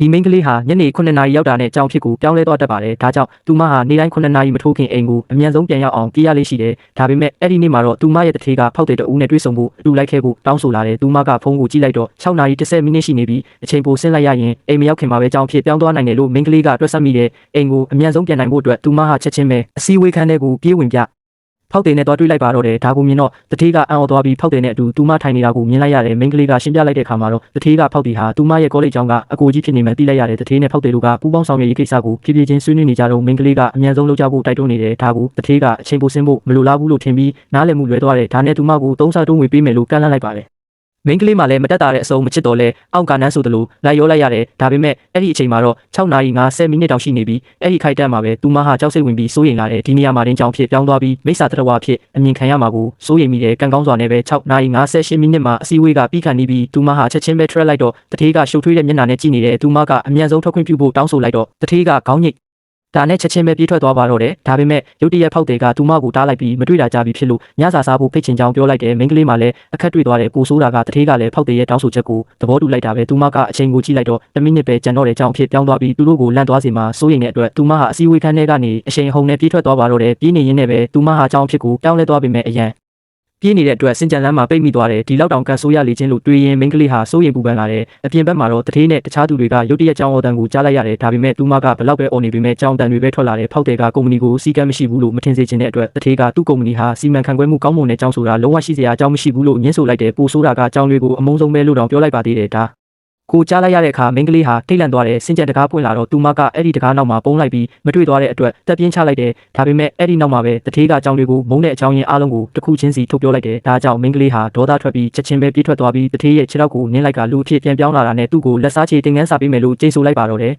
ဒီမိန်းကလေးဟာညနေ9နာရီရောက်တာနဲ့ကြောင်ဖြစ်ကိုပြောင်းလဲသွားတတ်ပါတယ်ဒါကြောင့်သူမဟာနေ့တိုင်း9နာရီမထိုးခင်အိမ်ကိုအမြန်ဆုံးပြန်ရောက်အောင်ကြည့်ရလေးရှိတယ်ဒါပေမဲ့အဲ့ဒီနေ့မှာတော့သူမရဲ့တထေးကဖောက်တဲ့တအူးနဲ့တွေ့ဆုံဖို့အတူလိုက်ခဲ့ဖို့တောင်းဆိုလာတယ်သူမကဖုန်းကိုကြည့်လိုက်တော့6နာရီ10မိနစ်ရှိနေပြီအချိန်ပိုဆင်းလိုက်ရရင်အိမ်မရောက်ခင်မှာပဲကြောင်ဖြစ်ပြောင်းသွားနိုင်တယ်လို့မိန်းကလေးကတွက်ဆမိတယ်အိမ်ကိုအမြန်ဆုံးပြန်နိုင်ဖို့အတွက်သူမဟာချက်ချင်းပဲအစည်းအဝေးခန်းထဲကိုပြေးဝင်ပြ ဖောက်တယ်နဲ့တော့တွေ့လိုက်ပါတော့တယ်ဒါကိုမြင်တော့တထေးကအံ့ဩသွားပြီးဖောက်တယ်နဲ့အတူသူမထိုင်နေတာကိုမြင်လိုက်ရတယ်မိန်းကလေးကရှင်းပြလိုက်တဲ့အခါမှာတော့တထေးကဖောက်တယ်ဟာသူမရဲ့ကောလိပ်ကျောင်းကအကိုကြီးဖြစ်နေမှသိလိုက်ရတယ်တထေးနဲ့ဖောက်တယ်တို့ကပူးပေါင်းဆောင်ရွက်ရေးကိစ္စကိုဖြည်းဖြည်းချင်းဆွေးနွေးနေကြတော့မိန်းကလေးကအမြန်ဆုံးလုပ်ကြဖို့တိုက်တွန်းနေတယ်ဒါကိုတထေးကအချိန်ပိုဆင်းဖို့မလိုလားဘူးလို့ထင်ပြီးနားလည်မှုလွဲသွားတယ်ဒါနဲ့သူမကိုသုံးစားတုံးဝေပေးမယ်လို့ကန့်လန့်လိုက်ပါတယ် မိန်းကလေးမှလည်းမတက်တာတဲ့အစုံမချစ်တော့လဲအောက်ကနန်းဆိုသလိုလိုက်ရောလိုက်ရတယ်ဒါပေမဲ့အဲ့ဒီအချိန်မှာတော့6နာရီ50မိနစ်တောင်ရှိနေပြီအဲ့ဒီခိုက်တက်မှာပဲသူမဟာကြောက်စိတ်ဝင်ပြီးစိုးရိမ်လာတယ်ဒီနေရာမှာတင်းကြောင်ဖြစ်ပြောင်းသွားပြီးမိစ္ဆာတရဝဖြစ်အမြင်ခံရမှာကိုစိုးရိမ်မိတယ်ကံကောင်းစွာနဲ့ပဲ6နာရီ58မိနစ်မှာအစည်းအဝေးကပြီးခန့်နေပြီးသူမဟာချက်ချင်းပဲထွက်လိုက်တော့တထေးကရှုပ်ထွေးတဲ့မျက်နှာနဲ့ကြည့်နေတဲ့သူမကအမြန်ဆုံးထွက်ခွင့်ပြုဖို့တောင်းဆိုလိုက်တော့တထေးကခေါင်းညိတ် ဒါနဲ့ချက်ချင်းပဲပြေးထွက်သွားပါတော့တယ်ဒါပေမဲ့ရုတ်တရက်ဖောက်တယ်ကသူမကိုတားလိုက်ပြီးမတွေ့တာကြပြီဖြစ်လို့ညစာစားဖို့ဖိတ်ချင်ကြောင်းပြောလိုက်တယ်မိန်းကလေးမှလည်းအခက်တွေ့သွားတယ်ကိုဆိုးတာကတထေးကလည်းဖောက်တယ်ရဲ့တောင်းဆိုချက်ကိုသဘောတူလိုက်တာပဲသူမကအချိန်ကိုကြည့်လိုက်တော့1မိနစ်ပဲကြံတော့တဲ့အကြောင်းအဖြစ်ပြောင်းသွားပြီးသူတို့ကိုလန့်သွားစေမှာစိုးရိမ်တဲ့အတွက်သူမဟာအစည်းအဝေးခန်းထဲကနေအချိန်ဟုန်နဲ့ပြေးထွက်သွားပါတော့တယ်ပြေးနေရင်းနဲ့ပဲသူမဟာအကြောင်းအဖြစ်ကိုပြောင်းလဲသွားပေမဲ့အရန် ပြေးနေတဲ့အတွက်စင်ကြံလမ်းမှာပိတ်မိသွားတယ်ဒီလောက်တောင်ကန်ဆိုးရလေချင်းလို့တွေးရင်မိန်းကလေးဟာစိုးရိမ်ပူပန်လာတယ်အပြင်ဘက်မှာတော့တထေးနဲ့တခြားသူတွေကရုတ်တရက်ကြောင်းအော်တန်ကိုကြားလိုက်ရတယ်ဒါပေမဲ့သူမကဘလောက်ပဲအော်နေပေမဲ့ကြောင်းတန်တွေပဲထွက်လာတယ်ဖောက်တယ်ကကုမ္ပဏီကိုစီကံမရှိဘူးလို့မထင်စေချင်တဲ့အတွက်တထေးကသူ့ကုမ္ပဏီဟာစီမံခန့်ခွဲမှုကောင်းမွန်တဲ့ကြောင်းဆိုတာလုံးဝရှိစရာအကြောင်းမရှိဘူးလို့ညှင်းဆိုလိုက်တယ်ပိုဆိုးတာကကြောင်းတွေကိုအမုန်းဆုံးပဲလို့တောင်ပြောလိုက်ပါသေးတယ်ဒါ ကိုကြားလိုက်ရတဲ့အခါမိန်းကလေးဟာထိတ်လန့်သွားတယ်စင်ကြံတကားပွင့်လာတော့သူမကအဲ့ဒီတကားနောက်မှာပုံလိုက်ပြီးမတွေ့သွားတဲ့အတွက်တက်ပြင်းချလိုက်တယ်ဒါပေမဲ့အဲ့ဒီနောက်မှာပဲတထေးကအကြောင်းတွေကိုမုန်းတဲ့အကြောင်းရင်းအလုံးကိုတစ်ခုချင်းစီထုတ်ပြောလိုက်တယ်ဒါကြောင့်မိန်းကလေးဟာဒေါသထွက်ပြီးချက်ချင်းပဲပြေးထွက်သွားပြီးတထေးရဲ့ခြေထောက်ကိုနင်းလိုက်ကလူအဖြစ်ပြန်ပြောင်းလာတာနဲ့သူ့ကိုလက်စားချေတင်ငန်းစာပေးမယ်လို့ကြေဆိုလိုက်ပါတော့တယ်